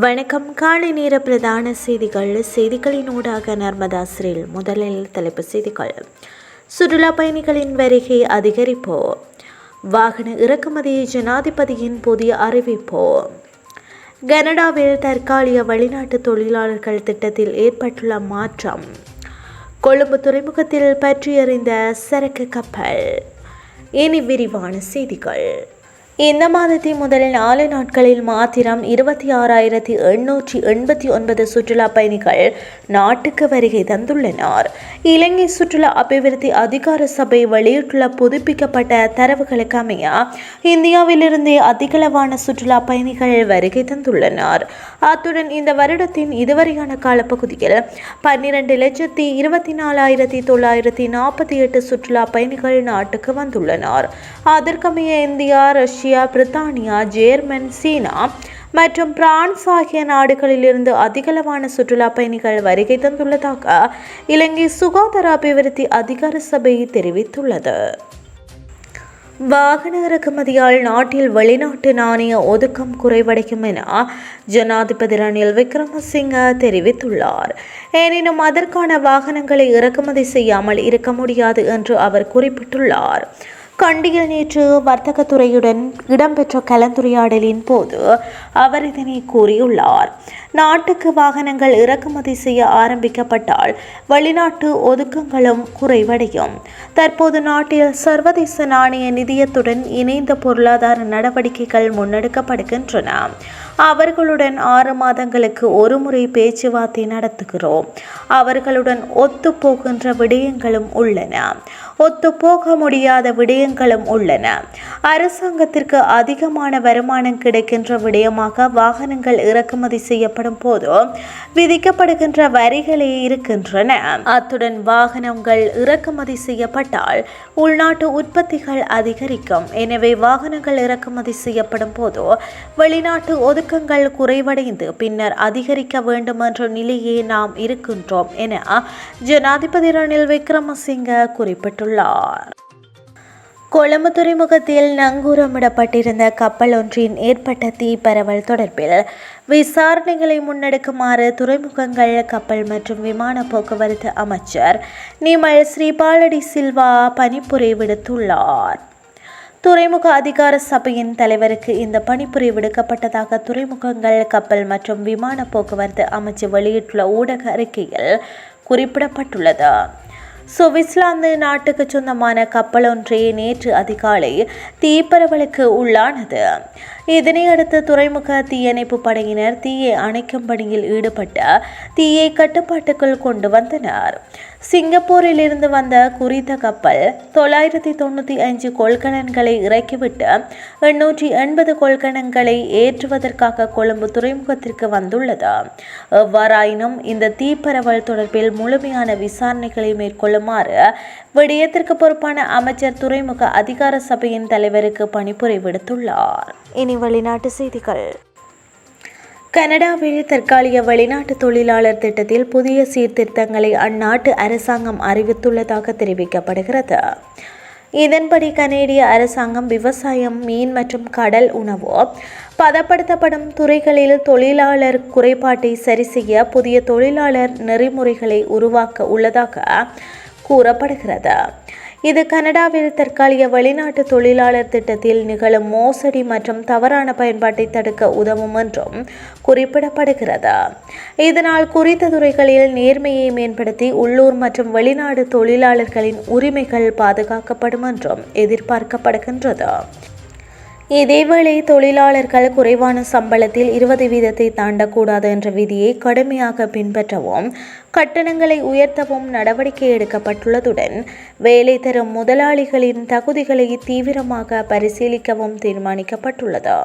வணக்கம். காலை நேர பிரதான செய்திகள். செய்திகளினூடாக நர்மதா சிறில் முதலில் தலைப்பு செய்திகள். சுற்றுலா பயணிகளின் வருகை அதிகரிப்போ. வாகன இறக்குமதி ஜனாதிபதியின் புதிய அறிவிப்போ. கனடாவில் தற்காலிக வெளிநாட்டு தொழிலாளர்கள் திட்டத்தில் ஏற்பட்டுள்ள மாற்றம். கொழும்பு துறைமுகத்தில் பற்றியறிந்த சரக்கு கப்பல். இனி விரிவான செய்திகள். இந்த மாதத்தின் முதல் நாலு நாட்களில் மாத்திரம் இருபத்தி ஆறாயிரத்தி எண்ணூற்றி எண்பத்தி ஒன்பது சுற்றுலா பயணிகள் நாட்டுக்கு வருகை தந்துள்ளனர். இலங்கை சுற்றுலா அபிவிருத்தி அதிகார சபை வெளியிட்டுள்ள புதுப்பிக்கப்பட்ட தரவுகளுக்கு அமைய இந்தியாவிலிருந்தே அதிகளவான சுற்றுலா பயணிகள் வருகை தந்துள்ளனர். அத்துடன் இந்த வருடத்தின் இதுவரையான காலப்பகுதியில் பன்னிரண்டு லட்சத்தி இருபத்தி நாலாயிரத்தி தொள்ளாயிரத்தி நாற்பத்தி எட்டு சுற்றுலா பயணிகள் நாட்டுக்கு வந்துள்ளனர். அதற்கமைய இந்தியா ரஷ்யா ரஷ்யா பிரித்தானியா ஜேர்மன் சீனா மற்றும் பிரான்ஸ் ஆகிய நாடுகளிலிருந்து அதிகளவான சுற்றுலா பயணிகள் வருகை தந்துள்ளதாக இலங்கை சுகாதார அபிவிருத்தி அதிகார சபை தெரிவித்துள்ளது. வாகன இறக்குமதியால் நாட்டில் வெளிநாட்டு நாணய ஒதுக்கம் குறைவடையும் என ஜனாதிபதி ரணில் விக்ரமசிங்க தெரிவித்துள்ளார். எனினும் அதற்கான வாகனங்களை இறக்குமதி செய்யாமல் இருக்க முடியாது என்று அவர் குறிப்பிட்டுள்ளார். கண்டியில் நேற்று வர்த்தகத்துறையுடன் இடம்பெற்ற கலந்துரையாடலின் போது அவர் இதனை கூறியுள்ளார். நாட்டுக்கு வாகனங்கள் இறக்குமதி செய்ய ஆரம்பிக்கப்பட்டால் வெளிநாட்டு ஒதுக்கங்களும் குறைவடையும். தற்போது நாட்டில் சர்வதேச நாணய நிதியத்துடன் இணைந்த பொருளாதார நடவடிக்கைகள் முன்னெடுக்கப்படுகின்றன. அவர்களுடன் ஆறு மாதங்களுக்கு ஒரு முறை பேச்சுவார்த்தை நடத்துகிறோம். அவர்களுடன் ஒத்து போகின்ற விடயங்களும் உள்ளன. ஒத்து போக முடியாத விடயங்களும் உள்ளன. அரசாங்கத்திற்கு அதிகமான வருமானம் கிடைக்கின்ற விடயமாக வாகனங்கள் இறக்குமதி செய்யப்படும் போது விதிக்கப்படுகின்ற வரிகளே இருக்கின்றன. அத்துடன் வாகனங்கள் இறக்குமதி செய்யப்பட்டால் உள்நாட்டு உற்பத்திகள் அதிகரிக்கும். எனவே வாகனங்கள் இறக்குமதி செய்யப்படும் போது வெளிநாட்டு ஒதுக்கங்கள் குறைவடைந்து பின்னர் அதிகரிக்க வேண்டும் என்ற நிலையே நாம் இருக்கின்றோம் என ஜனாதிபதி ரணில் விக்ரமசிங்க குறிப்பிட்டுள்ளார். கொழும்பு துறைமுகத்தில் நங்கூரமிடப்பட்டிருந்த கப்பல் ஒன்றின் ஏற்பட்ட தீ பரவல் தொடர்பில் விசாரணைகளை முன்னெடுக்குமாறு துறைமுகங்கள் கப்பல் மற்றும் விமான போக்குவரத்து அமைச்சர் நிமல் ஸ்ரீபாலடி சில்வா பணிப்புரை விடுத்துள்ளார். துறைமுக அதிகார சபையின் தலைவருக்கு இந்த பணிப்புரி விடுக்கப்பட்டதாக துறைமுகங்கள் கப்பல் மற்றும் விமான போக்குவரத்து அமைச்சு வெளியிட்டுள்ள ஊடக அறிக்கையில் குறிப்பிடப்பட்டுள்ளது. சுவிட்சர்லாந்து நாட்டுக்கு சொந்தமான கப்பல் ஒன்றே நேற்று அதிகாலை தீப்பரவலுக்கு உள்ளானது. இதனையடுத்து துறைமுக தீயணைப்பு படையினர் தீயை அணைக்கும் பணியில் ஈடுபட்ட தீயை கட்டுப்பாட்டுக்குள் கொண்டு வந்தனர். சிங்கப்பூரில் இருந்து வந்த குறித்த கப்பல் தொள்ளாயிரத்தி தொண்ணூற்றி அஞ்சு கொள்கலன்களை இறக்கிவிட்டு எண்ணூற்றி எண்பது கொள்கலன்களை ஏற்றுவதற்காக கொழும்பு துறைமுகத்திற்கு வந்துள்ளது. எவ்வாறாயினும் இந்த தீப்பரவல் தொடர்பில் முழுமையான விசாரணைகளை மேற்கொள்ளுமாறு விடயத்திற்கு பொறுப்பான அமைச்சர் துறைமுக அதிகார சபையின் தலைவருக்கு பணிப்புரை விடுத்துள்ளார். இனி வெளிநாட்டு செய்திகள். கனடாவில் தற்காலிக வெளிநாட்டு தொழிலாளர் திட்டத்தில் புதிய சீர்திருத்தங்களை அந்நாட்டு அரசாங்கம் அறிவித்துள்ளதாக தெரிவிக்கப்படுகிறது. இதன்படி கனேடிய அரசாங்கம் விவசாயம் மீன் மற்றும் கடல் உணவு பதப்படுத்தப்படும் துறைகளில் தொழிலாளர் குறைபாட்டை சரி செய்ய புதிய தொழிலாளர் நெறிமுறைகளை உருவாக்க உள்ளதாக கூறப்படுகிறது. இது கனடாவில் தற்காலிக வெளிநாட்டு தொழிலாளர் திட்டத்தில் நிகழும் மோசடி மற்றும் தவறான பயன்பாட்டை தடுக்க உதவும் என்றும் குறிப்பிடப்படுகிறது. இதனால் குறித்த துறைகளில் நேர்மையை மேம்படுத்தி உள்ளூர் மற்றும் வெளிநாடு தொழிலாளர்களின் உரிமைகள் பாதுகாக்கப்படும் என்றும் எதிர்பார்க்கப்படுகின்றது. இதேவேளை தொழிலாளர்கள் குறைவான சம்பளத்தில் இருபது வீதத்தை தாண்டக்கூடாது என்ற விதியை கடுமையாக பின்பற்றவும் கட்டணங்களை உயர்த்தவும் நடவடிக்கை எடுக்கப்பட்டுள்ளதுடன் வேலை தரும் முதலாளிகளின் தகுதிகளை தீவிரமாக பரிசீலிக்கவும் தீர்மானிக்கப்பட்டுள்ளது.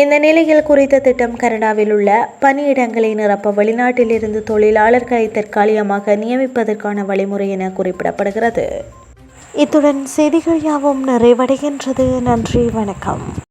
இந்த நிலையில் குறித்த திட்டம் கனடாவில் உள்ள பணியிடங்களை நிரப்ப வெளிநாட்டிலிருந்து தொழிலாளர்களை தற்காலிகமாக நியமிப்பதற்கான வழிமுறை என குறிப்பிடப்படுகிறது. இத்துடன் செய்திகள் யாவும் நிறைவடைகின்றது. நன்றி வணக்கம்.